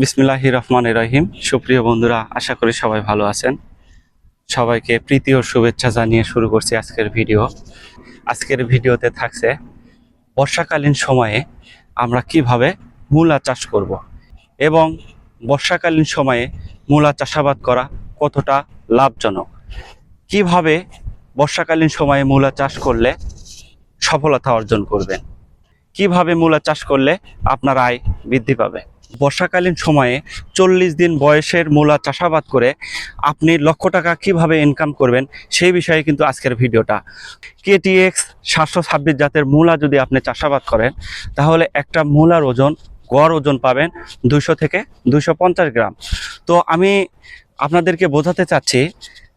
বিসমিল্লাহ রহমান রহিম সুপ্রিয় বন্ধুরা, আশা করি সবাই ভালো আছেন। সবাইকে প্রীতি ও শুভেচ্ছা জানিয়ে শুরু করছি আজকের ভিডিও। আজকের ভিডিওতে থাকছে, বর্ষাকালীন সময়ে আমরা কীভাবে মূলা চাষ করব এবং বর্ষাকালীন সময়ে মূলা চাষাবাদ করা কতটা লাভজনক? কীভাবে বর্ষাকালীন সময়ে মূলা চাষ করলে সফলতা অর্জন করবেন? কীভাবে মূলা চাষ করলে আপনার আয় বৃদ্ধি পাবে? বর্ষাকালীন সময়ে চল্লিশ দিন বয়সের মূলা চাষাবাদ করে আপনি লক্ষ টাকা কীভাবে ইনকাম করবেন সেই বিষয়ে কিন্তু আজকের ভিডিওটা। কেটিএক্স সাতশো ছাব্বিশ জাতের মূলা যদি আপনি চাষাবাদ করেন, তাহলে একটা মূলার ওজন, গড় ওজন পাবেন দুশো থেকে দুশো গ্রাম। তো আমি আপনাদেরকে বোঝাতে চাচ্ছি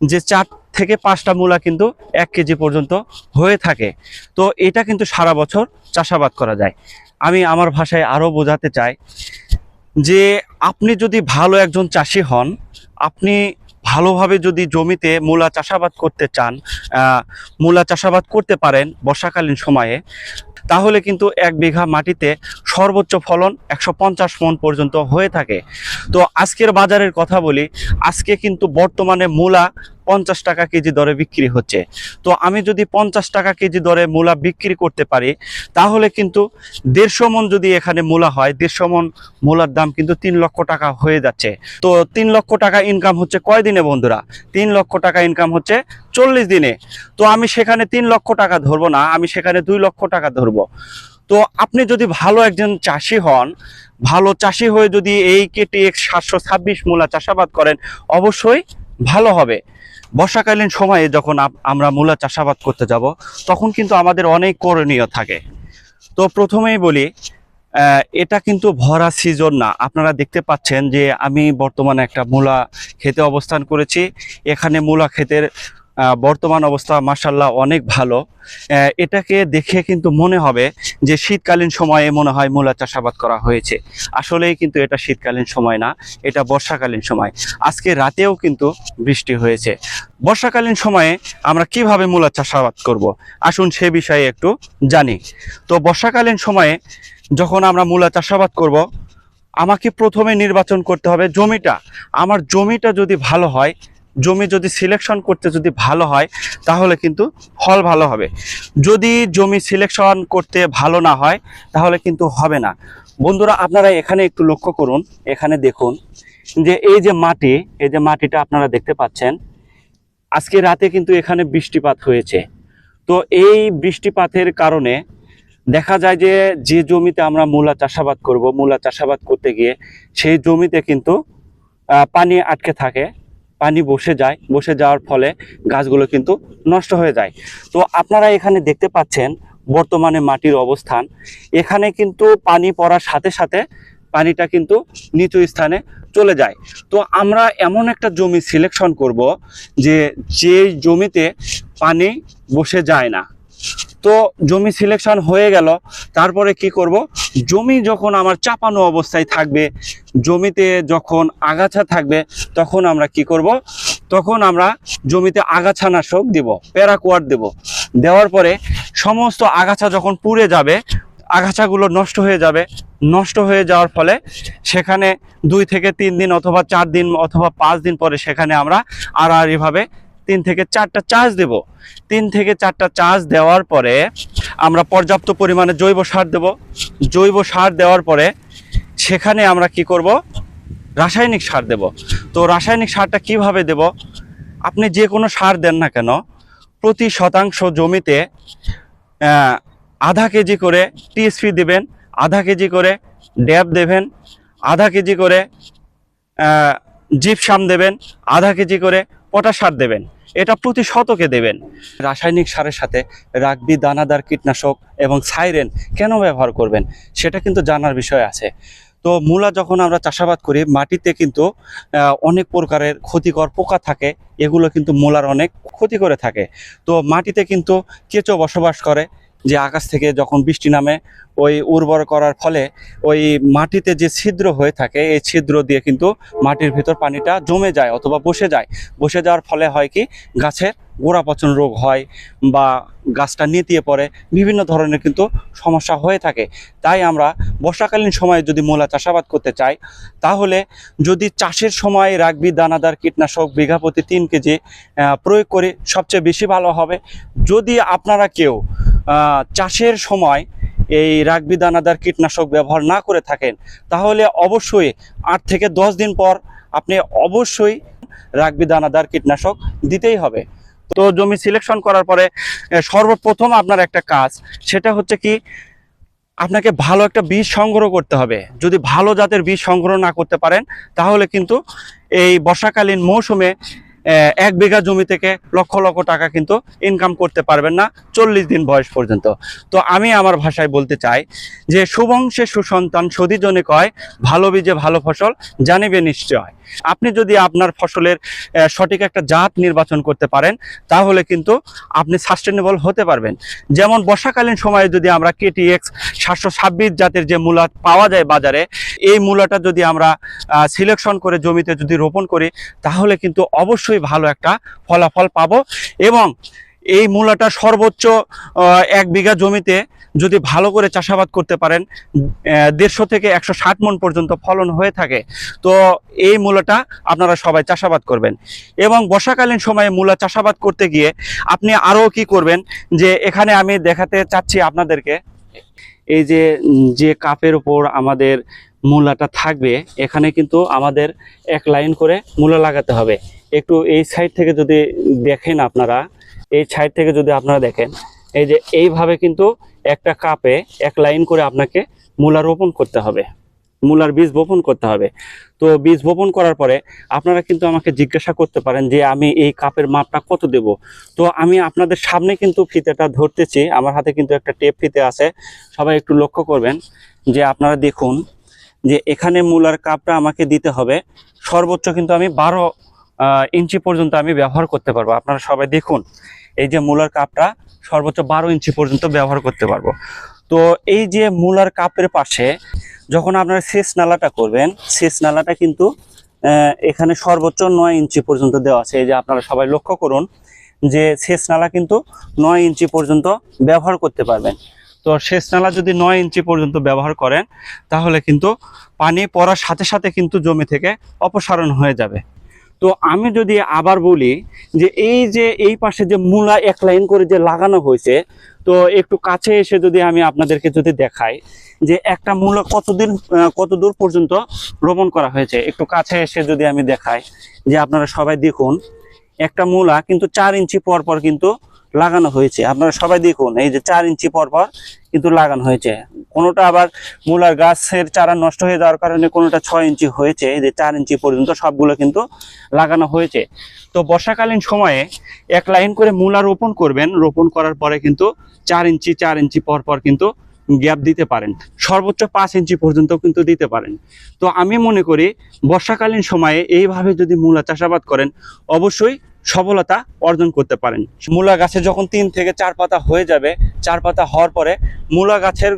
যে চার থেকে পাঁচটা মূলা কিন্তু এক কেজি পর্যন্ত হয়ে থাকে। তো এটা কিন্তু সারা বছর চাষাবাদ করা যায়। আমি আমার ভাষায় আরও বোঝাতে চাই যে আপনি যদি ভালো একজন চাষি হন, আপনি ভালোভাবে যদি জমিতে মূলা চাষাবাদ করতে চান মূলা চাষাবাদ করতে পারেন বর্ষাকালীন সময়ে, তাহলে কিন্তু এক বিঘা মাটিতে সর্বোচ্চ ফলন একশো পঞ্চাশ মন পর্যন্ত হয়ে থাকে। তো আজকের বাজারের কথা বলি, আজকে কিন্তু বর্তমানে মূলা পঞ্চাশ টাকা কেজি দরে বিক্রি হচ্ছে। তো আমি যদি পঞ্চাশ টাকা কেজি দরে মূলা বিক্রি করতে পারি, তাহলে কিন্তু দেড়শো মন যদি এখানে মূলা হয়, দেড়শো মন মূলার দাম কিন্তু তিন লক্ষ টাকা হয়ে যাচ্ছে। তো তিন লক্ষ টাকা ইনকাম হচ্ছে কয় দিনে বন্ধুরা? তিন লক্ষ টাকা ইনকাম হচ্ছে চল্লিশ দিনে। তো আমি সেখানে তিন লক্ষ টাকা ধরবো না, আমি সেখানে দুই লক্ষ টাকা ধরবো। তো আপনি যদি ভালো একজন চাষি হন, ভালো চাষি হয়ে যদি এই কেটিএক্স সাতশো ছাব্বিশ মূলা চাষাবাদ করেন, অবশ্যই ভালো হবে। বর্ষাকালীন সময়ে যখন আমরা মূলা চাষাবাদ করতে যাব, তখন কিন্তু আমাদের অনেক করণীয় থাকে। তো প্রথমেই বলি এটা কিন্তু ভরা সিজন না। আপনারা দেখতে পাচ্ছেন যে আমি বর্তমানে একটা মূলা খেতে অবস্থান করেছি। এখানে মূলা ক্ষেতের বর্তমান অবস্থা মাসাল্লাহ অনেক ভালো। এটাকে দেখে কিন্তু মনে হবে যে শীতকালীন সময়ে মনে হয় মূলা চাষাবাদ করা হয়েছে। আসলেই কিন্তু এটা শীতকালীন সময় না, এটা বর্ষাকালীন সময়। আজকে রাতেও কিন্তু বৃষ্টি হয়েছে। বর্ষাকালীন সময়ে আমরা কীভাবে মূলা চাষাবাদ করব? আসুন সে বিষয়ে একটু জানি। তো বর্ষাকালীন সময়ে যখন আমরা মূলা চাষাবাদ করব, আমাকে প্রথমে নির্বাচন করতে হবে জমিটা। আমার জমিটা যদি ভালো হয় জমি যদি সিলেকশন করতে যদি ভালো হয়, তাহলে কিন্তু ফল ভালো হবে। যদি জমি সিলেকশন করতে ভালো না হয়, তাহলে কিন্তু হবে না। বন্ধুরা, আপনারা এখানে একটু লক্ষ্য করুন। এখানে দেখুন যে এই যে মাটি, এই যে মাটিটা আপনারা দেখতে পাচ্ছেন, আজকে রাতে কিন্তু এখানে বৃষ্টিপাত হয়েছে। তো এই বৃষ্টিপাতের কারণে দেখা যায় যে যে জমিতে আমরা মূলা চাষাবাদ করব, মূলা চাষাবাদ করতে গিয়ে সেই জমিতে কিন্তু পানি আটকে থাকে। পানি বসে যায়, বসে যাওয়ার ফলে গাছগুলো কিন্তু নষ্ট হয়ে যায়। তো আপনারা এখানে দেখতে পাচ্ছেন বর্তমানে মাটির অবস্থান। এখানে কিন্তু পানি পড়ার সাথে সাথে পানিটা কিন্তু নিচু স্থানে চলে যায়। তো আমরা এমন একটা জমি সিলেকশন করব যে যে জমিতে পানি বসে যায় না। তো জমি সিলেকশন হয়ে গেল। তারপরে কি করব? জমি যখন আমার চাপানো অবস্থায় থাকবে, জমিতে যখন আগাছা থাকবে, তখন আমরা কি করব? তখন আমরা জমিতে আগাছা নাশক দিব, প্যারাকোয়ার দেব। দেওয়ার পরে সমস্ত আগাছা যখন পুড়ে যাবে, আগাছাগুলো নষ্ট হয়ে যাবে। নষ্ট হয়ে যাওয়ার ফলে সেখানে দুই থেকে তিন দিন অথবা চার দিন অথবা পাঁচ দিন পরে সেখানে আমরা আর আর এভাবে তিন থেকে চারটা চার্জ দেব। তিন থেকে চারটা চাষ দেওয়ার পরে আমরা পর্যাপ্ত পরিমাণে জৈব সার দেব। জৈব সার দেওয়ার পরে সেখানে আমরা কি করব? রাসায়নিক সার দেব। তো রাসায়নিক সারটা কীভাবে দেব? আপনি যে কোনো সার দেন না কেন, প্রতি শতাংশ জমিতে আধা কেজি করে টিএসপি দেবেন, আধা কেজি করে ড্যাব দেবেন, আধা কেজি করে জিপসাম দেবেন, আধা কেজি করে পটাশ সার দেবেন। এটা প্রতি শতকে দেবেন। রাসায়নিক সারের সাথে রাগবি, দানাদার কীটনাশক এবং সাইরেন কেন ব্যবহার করবেন, সেটা কিন্তু জানার বিষয় আছে। তো মূলা যখন আমরা চাষাবাদ করি, মাটিতে কিন্তু অনেক প্রকারের ক্ষতিকর পোকা থাকে। এগুলো কিন্তু মূলার অনেক ক্ষতি করে থাকে। তো মাটিতে কিন্তু কেঁচো বসবাস করে। যে আকাশ থেকে যখন বৃষ্টি নামে, ওই উর্বর করার ফলে ওই মাটিতে যে ছিদ্র হয়ে থাকে, এই ছিদ্র দিয়ে কিন্তু মাটির ভিতর পানিটা জমে যায় অথবা বসে যায়। বসে যাওয়ার ফলে হয় কি, গাছের গোড়া পচন রোগ হয় বা গাছটা নেতিয়ে পড়ে, বিভিন্ন ধরনের কিন্তু সমস্যা হয়ে থাকে। তাই আমরা বর্ষাকালীন সময়ে যদি মূলা চাষাবাদ করতে চাই, তাহলে যদি চাষের সময় রাখবি দানাদার কীটনাশক, বিঘা প্রতি তিন কেজি প্রয়োগ করে, সবচেয়ে বেশি ভালো হবে। যদি আপনারা কেউ চাষের সময় এই রাগবি দানাদার কীটনাশক ব্যবহার না করে থাকেন, তাহলে অবশ্যই আট থেকে দশ দিন পর আপনি অবশ্যই রাগবি দানাদার কীটনাশক দিতেই হবে। তো জমি সিলেকশন করার পরে সর্বপ্রথম আপনার একটা কাজ, সেটা হচ্ছে কি, আপনাকে ভালো একটা বীজ সংগ্রহ করতে হবে। যদি ভালো জাতের বীজ সংগ্রহ না করতে পারেন, তাহলে কিন্তু এই বর্ষাকালীন মৌসুমে এক বিঘা জমি থেকে লক্ষ লক্ষ টাকা কিন্তু ইনকাম করতে পারবেন না চল্লিশ দিন বয়স পর্যন্ত। তো আমি আমার ভাষায় বলতে চাই যে শুভংশে সুসন্তান সদিজনে কয়, ভালো বীজে ভালো ফসল জানিবে নিশ্চয়। আপনি যদি আপনার ফসলের সঠিক একটা জাত নির্বাচন করতে পারেন, তাহলে কিন্তু আপনি সাস্টেনেবল হতে পারবেন। যেমন বর্ষাকালীন সময়ে যদি আমরা কেটিএক্স সাতশো ছাব্বিশ জাতের যে মূলা পাওয়া যায় বাজারে, এই মূলাটা যদি আমরা সিলেকশন করে জমিতে যদি রোপণ করি, তাহলে কিন্তু অবশ্যই ভালো একটা ফলাফল পাবো। এবং এই মূলাটা সর্বোচ্চ এক বিঘা জমিতে যদি ভালো করে চাষাবাদ করতে পারেন দেড়শো থেকে একশো ষাট মন পর্যন্ত ফলন হয়ে থাকে, তো এই মূলাটা আপনারা সবাই চাষাবাদ করবেন। এবং বর্ষাকালীন সময়ে মূলা চাষাবাদ করতে গিয়ে আপনি আরও কি করবেন, যে এখানে আমি দেখাতে চাচ্ছি আপনাদেরকে, এই যে যে কাপের উপর আমাদের মূলাটা থাকবে, এখানে কিন্তু আমাদের এক লাইন করে মূলা লাগাতে হবে। একটু এই সাইড থেকে যদি দেখেন আপনারা, এই সাইড থেকে যদি আপনারা দেখেন, এই যে এইভাবে কিন্তু একটা কাপে এক লাইন করে আপনাকে মূলা রোপণ করতে হবে। মূলার বীজ বপন করতে হবে। তো বীজ বপন করার পরে আপনারা কিন্তু আমাকে জিজ্ঞাসা করতে পারেন যে আমি এই কাপের মাপটা কত দেব? তো আমি আপনাদের সামনে কিন্তু ফিতেটা ধরতেছি। আমার হাতে কিন্তু একটা টেপ ফিতে আছে। সবাই একটু লক্ষ্য করবেন যে আপনারা দেখুন যে এখানে মূলার কাপটা আমাকে দিতে হবে। সর্বোচ্চ কিন্তু আমি বারো ইঞ্চি পর্যন্ত আমি ব্যবহার করতে পারব। আপনারা সবাই দেখুন, এই যে মূলার কাপটা সর্বোচ্চ বারো ইঞ্চি পর্যন্ত ব্যবহার করতে পারব। তো এই যে মূলার কাপের পাশে যখন আপনারা শেষ নালাটা করবেন, শেষ নালাটা কিন্তু এখানে সর্বোচ্চ নয় ইঞ্চি পর্যন্ত দেওয়া আছে। এই যে আপনারা সবাই লক্ষ্য করুন যে শেষ নালা কিন্তু নয় ইঞ্চি পর্যন্ত ব্যবহার করতে পারবেন। তো শেষ নালা যদি নয় ইঞ্চি পর্যন্ত ব্যবহার করেন, তাহলে কিন্তু পানি পড়ার সাথে সাথে কিন্তু জমি থেকে অপসারণ হয়ে যাবে। তো আমি যদি আবার বলি যে এই যে এই পাশে যে মূলা এক লাইন করে যে লাগানো হয়েছে, তো একটু কাছে এসে যদি আমি আপনাদেরকে যদি দেখাই যে একটা মূলা কতদিন কত দূর পর্যন্ত রোপণ করা হয়েছে, একটু কাছে এসে যদি আমি দেখাই যে আপনারা সবাই দেখুন, একটা মূলা কিন্তু চার ইঞ্চি পর পর কিন্তু লাগানো হয়েছে। আপনারা সবাই দেখুন, এই যে চার ইঞ্চি পর পর কিন্তু লাগানো হয়েছে। কোনোটা আবার মূলার গাছের চারা নষ্ট হয়ে যাওয়ার কারণে কোনোটা ছয় ইঞ্চি হয়েছে, এই যে চার ইঞ্চি পর্যন্ত সবগুলো কিন্তু লাগানো হয়েছে। তো বর্ষাকালীন সময়ে এক লাইন করে মূলা রোপণ করবেন, রোপণ করার পরে কিন্তু চার ইঞ্চি চার ইঞ্চি পর পর কিন্তু গ্যাপ দিতে পারেন। সর্বোচ্চ পাঁচ ইঞ্চি পর্যন্ত কিন্তু দিতে পারেন। তো আমি মনে করি, বর্ষাকালীন সময়ে এইভাবে যদি মূলা চাষাবাদ করেন, অবশ্যই সফলতা অর্জন করতে পারেন। মূলা গাছে যখন তিন থেকে চার পাতা হয়ে যাবে, চার পাতা হওয়ার পরে মূলা গাছের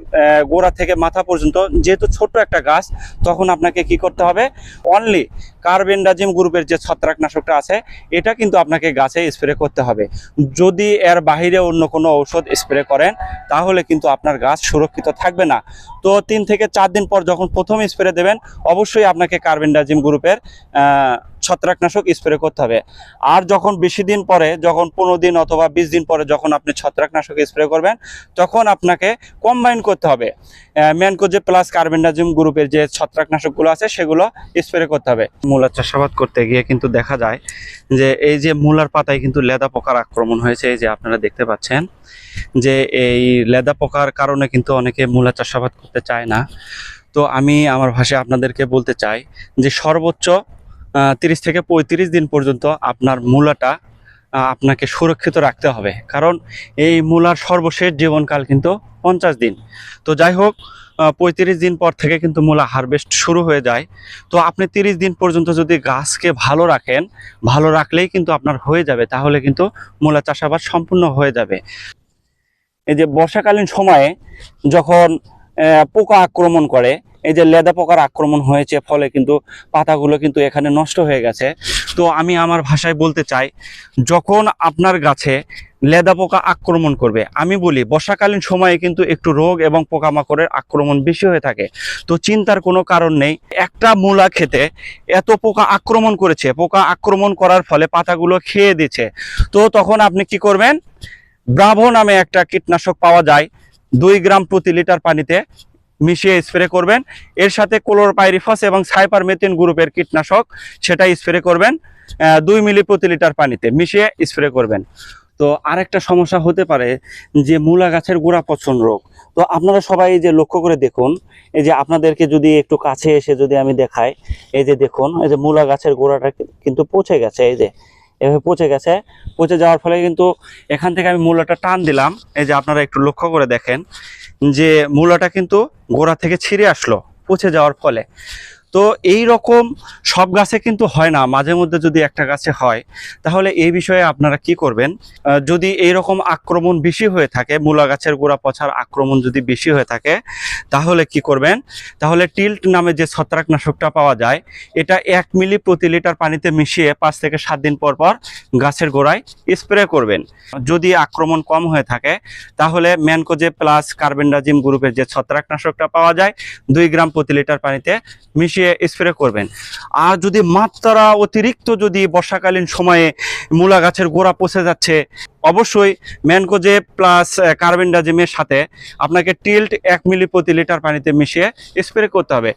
গোড়া থেকে মাথা পর্যন্ত যেহেতু ছোট একটা গাছ, তখন আপনাকে কি করতে হবে? অনলি কার্বেন্ডাজিম গ্রুপের যে ছত্রাকনাশকটা আছে, এটা কিন্তু আপনাকে গাছে স্প্রে করতে হবে। যদি এর বাইরে অন্য কোনো ঔষধ স্প্রে করেন, তাহলে কিন্তু আপনার গাছ সুরক্ষিত থাকবে না। তো তিন থেকে চার দিন পর যখন প্রথম স্প্রে দেবেন, অবশ্যই আপনাকে কার্বেন্ডাজিম গ্রুপের ছত্রাকনাশক স্প্রে করতে হবে। আর যখন বেশি দিন পরে, যখন পনেরো দিন অথবা বিশ দিন পরে যখন আপনি ছত্রাকনাশক স্প্রে করবেন, তখন আপনাকে কম্বাইন করতে হবে। ম্যানকোজে প্লাস কার্বেন্ডাজিম গ্রুপের যে ছত্রাকনাশকগুলো আছে, সেগুলো স্প্রে করতে হবে। মূলার চাষাবাদ করতে গিয়ে কিন্তু দেখা যায় যে এই যে মূলার পাতায় কিন্তু লেদা পোকার আক্রমণ হয়েছে, এই যে আপনারা দেখতে পাচ্ছেন যে এই লেদা পোকার কারণে কিন্তু অনেকে মূলা চাষাবাদ করতে চায় না। তো আমি আমার ভাষায় আপনাদেরকে বলতে চাই যে সর্বোচ্চ তিরিশ থেকে পঁয়ত্রিশ দিন পর্যন্ত আপনার মূলাটা আপনাকে সুরক্ষিত রাখতে হবে। কারণ এই মূলার সর্বশেষ জীবনকাল কিন্তু পঞ্চাশ দিন। তো যাই হোক পঁয়ত্রিশ দিন পর থেকে কিন্তু মূলা হারভেস্ট শুরু হয়ে যায়। তো আপনি তিরিশ দিন পর্যন্ত যদি গাছকে ভালো রাখেন, ভালো রাখলেই কিন্তু আপনার হয়ে যাবে, তাহলে কিন্তু মূলা চাষাবাদ সম্পূর্ণ হয়ে যাবে। এই যে বর্ষাকালীন সময়ে যখন পোকা আক্রমণ করে। এই যে লেদা পোকার আক্রমণ হয়েছে, ফলে কিন্তু পাতাগুলো কিন্তু এখানে নষ্ট হয়ে গেছে। তো আমি আমার ভাষায় বলতে চাই, যখন আপনার গাছে লেদা পোকা আক্রমণ করবে, আমি বলি বর্ষাকালীন সময়ে কিন্তু একটু রোগ এবং পোকামাকড়ের আক্রমণ বেশি হয়ে থাকে। তো চিন্তার কোনো কারণ নেই। একটা মূলা খেতে এত পোকা আক্রমণ করেছে, পোকা আক্রমণ করার ফলে পাতাগুলো খেয়ে দিচ্ছে। তো তখন আপনি কি করবেন? ব্রাভো নামে একটা কীটনাশক পাওয়া যায়। দুই গ্রাম প্রতি লিটার পানিতে মিশিয়ে স্প্রে করবেন। এর সাথে ক্লোরপাইরিফস এবং সাইপারমেথিন গ্রুপের কীটনাশক সেটা স্প্রে করবেন দুই মিলি প্রতি লিটার পানিতে মিশিয়ে স্প্রে করবেন। তো আরেকটা সমস্যা হতে পারে যে মূলা গাছের গোড়া পচন রোগ। তো আপনারা সবাই যে লক্ষ্য করে দেখুন, এই যে আপনাদেরকে যদি একটু কাছে এসে যদি আমি দেখাই, এই যে দেখুন, এই যে মূলা গাছের গোড়াটা কিন্তু পচে গেছে, এই যে এভাবে পচে গেছে। পচে যাওয়ার ফলে কিন্তু এখান থেকে আমি মূলাটা টান দিলাম। এই যে আপনারা একটু লক্ষ্য করে দেখেন যে মূলাটা কিন্তু গোড়া থেকে ছিঁড়ে আসলো পচে যাওয়ার ফলে। তো এই রকম সব গাছে কিন্তু হয় না। মাঝে মধ্যে যদি একটা গাছে হয়, তাহলে এই বিষয়ে আপনারা কি করবেন? যদি এই রকম আক্রমণ বেশি হয়ে থাকে, মূলা গাছের গোড়া পচার আক্রমণ যদি বেশি হয়ে থাকে, তাহলে কি করবেন? তাহলে টিল্ট নামে যে ছত্রাকনাশকটা পাওয়া যায়, এটা এক মিলি প্রতি লিটার পানিতে মিশিয়ে পাঁচ থেকে সাত দিন পর পর গাছের গোড়ায় স্প্রে করবেন। যদি আক্রমণ কম হয়ে থাকে, তাহলে ম্যানকোজে প্লাস কার্বেন্ডাজিম গ্রুপের যে ছত্রাকনাশকটা পাওয়া যায়, দুই গ্রাম প্রতি লিটার পানিতে মিশিয়ে স্প্রে করবেন। আর যদি মাত্রা অতিরিক্ত যদি বর্ষাকালীন সময়ে মূলা গাছের গোড়া পচে যাচ্ছে, অবশ্যই ম্যানকোজে প্লাস কার্বেন্ডাজিমের সাথে আপনাকে টিল্ট এক মিলি প্রতি লিটার পানিতে মিশিয়ে স্প্রে করতে হবে।